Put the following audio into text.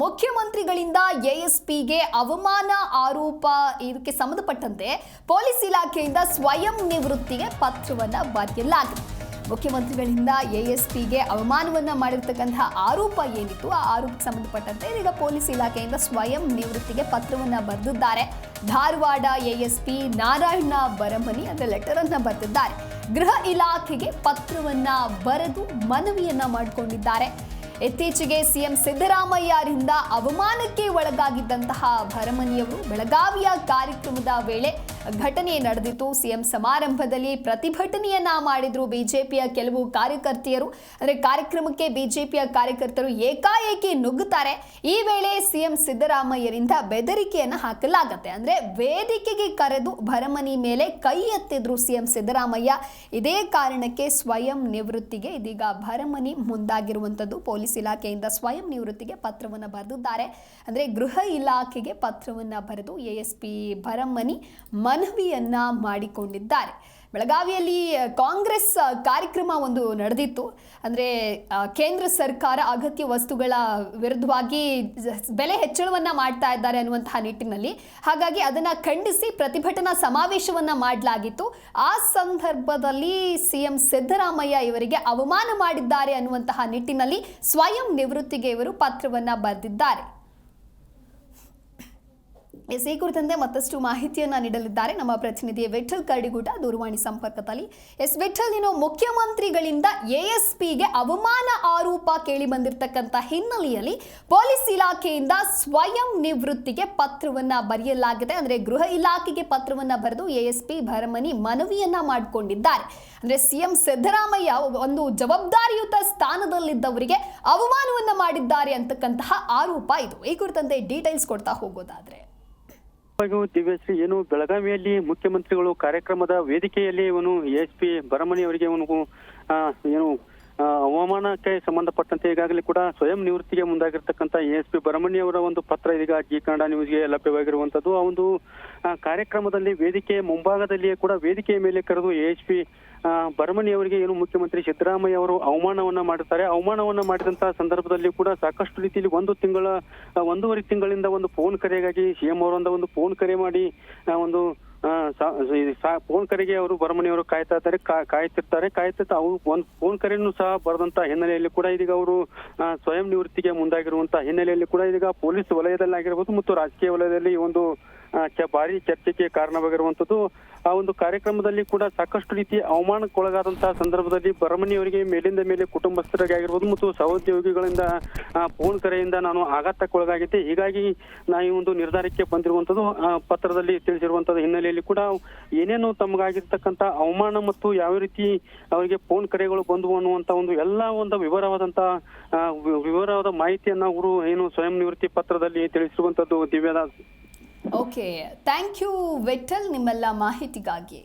ಮುಖ್ಯಮಂತ್ರಿಗಳಿಂದ ಎಎಸ್ಪಿಗೆ ಅವಮಾನ ಆರೋಪ ಇದಕ್ಕೆ ಸಂಬಂಧಪಟ್ಟಂತೆ ಪೊಲೀಸ್ ಇಲಾಖೆಯಿಂದ ಸ್ವಯಂ ನಿವೃತ್ತಿಗೆ ಪತ್ರವನ್ನ ಬರೆಯಲಾಗಿದೆ. ಮುಖ್ಯಮಂತ್ರಿಗಳಿಂದ ಎಎಸ್ಪಿಗೆ ಅವಮಾನವನ್ನ ಮಾಡಿರ್ತಕ್ಕಂತಹ ಆರೋಪ ಏನಿತ್ತು, ಆ ಆರೋಪಕ್ಕೆ ಸಂಬಂಧಪಟ್ಟಂತೆ ಇದೀಗ ಪೊಲೀಸ್ ಇಲಾಖೆಯಿಂದ ಸ್ವಯಂ ನಿವೃತ್ತಿಗೆ ಪತ್ರವನ್ನ ಬರೆದಿದ್ದಾರೆ. ಧಾರವಾಡ ಎಎಸ್ಪಿ ನಾರಾಯಣ ಬರಮನಿ ಅದರ ಲೆಟರನ್ನು ಬರೆದಿದ್ದಾರೆ. ಗೃಹ ಇಲಾಖೆಗೆ ಪತ್ರವನ್ನ ಬರೆದು ಮನವಿಯನ್ನ ಮಾಡಿಕೊಂಡಿದ್ದಾರೆ. ಇತ್ತೀಚೆಗೆ ಸಿಎಂ ಸಿದ್ದರಾಮಯ್ಯರಿಂದ ಅವಮಾನಕ್ಕೆ ಒಳಗಾಗಿದ್ದಂತಹ ಭರಮನಿಯವರು ಬೆಳಗಾವಿಯ ಕಾರ್ಯಕ್ರಮದ ವೇಳೆ ಘಟನೆ ನಡೆದಿತ್ತು. ಸಿಎಂ ಸಮಾರಂಭದಲ್ಲಿ ಪ್ರತಿಭಟನೆಯನ್ನ ಮಾಡಿದ್ರು ಬಿಜೆಪಿಯ ಕೆಲವು ಕಾರ್ಯಕರ್ತೆಯರು. ಅಂದರೆ ಕಾರ್ಯಕ್ರಮಕ್ಕೆ ಬಿಜೆಪಿಯ ಕಾರ್ಯಕರ್ತರು ಏಕಾಏಕಿ ನುಗ್ಗುತ್ತಾರೆ. ಈ ವೇಳೆ ಸಿಎಂ ಸಿದ್ದರಾಮಯ್ಯರಿಂದ ಬೆದರಿಕೆಯನ್ನು ಹಾಕಲಾಗತ್ತೆ. ಅಂದ್ರೆ ವೇದಿಕೆಗೆ ಕರೆದು ಭರಮನಿ ಮೇಲೆ ಕೈ ಎತ್ತಿದ್ರು ಸಿಎಂ ಸಿದ್ದರಾಮಯ್ಯ. ಇದೇ ಕಾರಣಕ್ಕೆ ಸ್ವಯಂ ನಿವೃತ್ತಿಗೆ ಇದೀಗ ಭರಮನಿ ಮುಂದಾಗಿರುವಂಥದ್ದು ಪೊಲೀಸ್ ಇಲಾಖೆಯಿಂದ ಸ್ವಯಂ ನಿವೃತ್ತಿಗೆ ಪತ್ರವನ್ನು ಬರೆದಿದ್ದಾರೆ. ಅಂದರೆ ಗೃಹ ಇಲಾಖೆಗೆ ಪತ್ರವನ್ನು ಬರೆದು ಎ ಎಸ್ ಪಿ ಭರಮನಿ ಮನವಿಯನ್ನ ಮಾಡಿಕೊಂಡಿದ್ದಾರೆ. ಬೆಳಗಾವಿಯಲ್ಲಿ ಕಾಂಗ್ರೆಸ್ ಕಾರ್ಯಕ್ರಮ ಒಂದು ನಡೆದಿತ್ತು. ಅಂದರೆ ಕೇಂದ್ರ ಸರ್ಕಾರ ಅಗತ್ಯ ವಸ್ತುಗಳ ವಿರುದ್ಧವಾಗಿ ಬೆಲೆ ಹೆಚ್ಚಳವನ್ನ ಮಾಡ್ತಾ ಇದ್ದಾರೆ ಅನ್ನುವಂತಹ ನಿಟ್ಟಿನಲ್ಲಿ. ಹಾಗಾಗಿ ಅದನ್ನ ಖಂಡಿಸಿ ಪ್ರತಿಭಟನಾ ಸಮಾವೇಶವನ್ನು ಮಾಡಲಾಗಿತ್ತು. ಆ ಸಂದರ್ಭದಲ್ಲಿ ಸಿಎಂ ಸಿದ್ದರಾಮಯ್ಯ ಇವರಿಗೆ ಅವಮಾನ ಮಾಡಿದ್ದಾರೆ ಅನ್ನುವಂತಹ ನಿಟ್ಟಿನಲ್ಲಿ ಸ್ವಯಂ ನಿವೃತ್ತಿಗೆ ಇವರು ಪತ್ರವನ್ನ ಬರೆದಿದ್ದಾರೆ. ಎಸ್ ಈ ಕುರಿತಂತೆ ಮತ್ತಷ್ಟು ಮಾಹಿತಿಯನ್ನು ನೀಡಲಿದ್ದಾರೆ. ನಮ್ಮ ಪ್ರತಿನಿಧಿ ವಿಠಲ್ ಕರ್ಡಿಗೂಟ ದೂರವಾಣಿ ಸಂಪರ್ಕದಲ್ಲಿ. ಎಸ್ ವಿಠಲ್ ಇನ್ನು ಮುಖ್ಯಮಂತ್ರಿಗಳಿಂದ ಎಎಸ್ಪಿಗೆ ಅವಮಾನ ಆರೋಪ ಕೇಳಿ ಬಂದಿರತಕ್ಕಂತ ಹಿನ್ನೆಲೆಯಲ್ಲಿ ಪೊಲೀಸ್ ಇಲಾಖೆಯಿಂದ ಸ್ವಯಂ ನಿವೃತ್ತಿಗೆ ಪತ್ರವನ್ನ ಬರೆಯಲಾಗಿದೆ. ಅಂದರೆ ಗೃಹ ಇಲಾಖೆಗೆ ಪತ್ರವನ್ನ ಬರೆದು ಎಎಸ್ಪಿ ಭರಮನಿ ಮನವಿಯನ್ನ ಮಾಡಿಕೊಂಡಿದ್ದಾರೆ. ಅಂದ್ರೆ ಸಿಎಂ ಸಿದ್ದರಾಮಯ್ಯ ಒಂದು ಜವಾಬ್ದಾರಿಯುತ ಸ್ಥಾನದಲ್ಲಿದ್ದವರಿಗೆ ಅವಮಾನವನ್ನ ಮಾಡಿದ್ದಾರೆ ಅಂತಕ್ಕಂತಹ ಆರೋಪ ಇದು. ಈ ಕುರಿತಂತೆ ಡೀಟೇಲ್ಸ್ ಕೊಡ್ತಾ ಹೋಗೋದಾದ್ರೆ. ಹಾಗೂ ದಿವ್ಯಶ್ರೀ ಏನು ಬೆಳಗಾವಿಯಲ್ಲಿ ಮುಖ್ಯಮಂತ್ರಿಗಳು ಕಾರ್ಯಕ್ರಮದ ವೇದಿಕೆಯಲ್ಲಿ ಇವನು ಎಸ್ ಪಿ ಭರಮಣಿ ಅವರಿಗೆ ಇವನು ಏನು ಹವಾಮಾನಕ್ಕೆ ಸಂಬಂಧಪಟ್ಟಂತೆ ಈಗಾಗಲೇ ಕೂಡ ಸ್ವಯಂ ನಿವೃತ್ತಿಗೆ ಮುಂದಾಗಿರ್ತಕ್ಕಂಥ ಎಸ್ ಪಿ ಭರಮಣಿ ಅವರ ಒಂದು ಪತ್ರ ಇದೀಗ ಜಿ ಕನ್ನಡ ನ್ಯೂಸ್ಗೆ ಲಭ್ಯವಾಗಿರುವಂತದ್ದು ಆ ಒಂದು ಕಾರ್ಯಕ್ರಮದಲ್ಲಿ ವೇದಿಕೆ ಮುಂಭಾಗದಲ್ಲಿಯೇ ಕೂಡ ವೇದಿಕೆಯ ಮೇಲೆ ಕರೆದು ಎಸ್ ಪಿ ಭರಮಣಿ ಅವರಿಗೆ ಏನು ಮುಖ್ಯಮಂತ್ರಿ ಸಿದ್ದರಾಮಯ್ಯ ಅವರು ಅವಮಾನವನ್ನ ಮಾಡುತ್ತಾರೆ ಅವಮಾನವನ್ನ ಮಾಡಿದಂತಹ ಸಂದರ್ಭದಲ್ಲಿ ಕೂಡ ಸಾಕಷ್ಟು ರೀತಿಯಲ್ಲಿ ಒಂದು ತಿಂಗಳ ಒಂದೂವರೆ ತಿಂಗಳಿಂದ ಒಂದು ಫೋನ್ ಕರೆಗಾಗಿ ಸಿಎಂ ಅವರೊಂದ ಒಂದು ಫೋನ್ ಕರೆ ಮಾಡಿ ಒಂದು ಫೋನ್ ಕರೆಗೆ ಅವರು ಬರಮನೆಯವರು ಕಾಯ್ತಾ ಕಾ- ಕಾಯ್ತಿರ್ತಾರೆ ಕಾಯ್ತಾ ಅವ್ರು ಒಂದು ಫೋನ್ ಕರೆಯನ್ನು ಸಹ ಬರೆದಂತ ಹಿನ್ನೆಲೆಯಲ್ಲಿ ಕೂಡ ಇದೀಗ ಅವರು ಸ್ವಯಂ ನಿವೃತ್ತಿಗೆ ಮುಂದಾಗಿರುವಂತ ಹಿನ್ನೆಲೆಯಲ್ಲಿ ಕೂಡ ಇದೀಗ ಪೊಲೀಸ್ ವಲಯದಲ್ಲಾಗಿರ್ಬೋದು ಮತ್ತು ರಾಜಕೀಯ ವಲಯದಲ್ಲಿ ಒಂದು ಭಾರಿ ಚರ್ಚೆಗೆ ಕಾರಣವಾಗಿರುವಂತದ್ದು ಆ ಒಂದು ಕಾರ್ಯಕ್ರಮದಲ್ಲಿ ಕೂಡ ಸಾಕಷ್ಟು ರೀತಿಯ ಅವಮಾನಕ್ಕೊಳಗಾದಂತಹ ಸಂದರ್ಭದಲ್ಲಿ ಬರಮನಿಯವರಿಗೆ ಮೇಲಿಂದ ಮೇಲೆ ಕುಟುಂಬಸ್ಥರಿಗೆ ಆಗಿರ್ಬೋದು ಮತ್ತು ಸಹೋದ್ಯೋಗಿಗಳಿಂದ ಫೋನ್ ಕರೆಯಿಂದ ನಾನು ಆಘಾತಕ್ಕೊಳಗಾಗಿದ್ದೆ. ಹೀಗಾಗಿ ನಾ ಈ ಒಂದು ನಿರ್ಧಾರಕ್ಕೆ ಬಂದಿರುವಂತದ್ದು ಪತ್ರದಲ್ಲಿ ತಿಳಿಸಿರುವಂತದ್ದು ಹಿನ್ನೆಲೆಯಲ್ಲಿ ಕೂಡ ಏನೇನು ತಮಗಾಗಿರ್ತಕ್ಕಂತ ಅವಮಾನ ಮತ್ತು ಯಾವ ರೀತಿ ಅವರಿಗೆ ಫೋನ್ ಕರೆಗಳು ಬಂದವು ಅನ್ನುವಂತ ಒಂದು ಎಲ್ಲ ಒಂದು ವಿವರವಾದಂತಹ ವಿವರವಾದ ಮಾಹಿತಿಯನ್ನ ಅವರು ಏನು ಸ್ವಯಂ ನಿವೃತ್ತಿ ಪತ್ರದಲ್ಲಿ ತಿಳಿಸಿರುವಂತದ್ದು ದಿವ್ಯದಾಸ್. ಓಕೆ ಥ್ಯಾಂಕ್ ಯು ವೆಟಲ್ ನಿಮ್ಮೆಲ್ಲ ಮಾಹಿತಿಗಾಗಿ.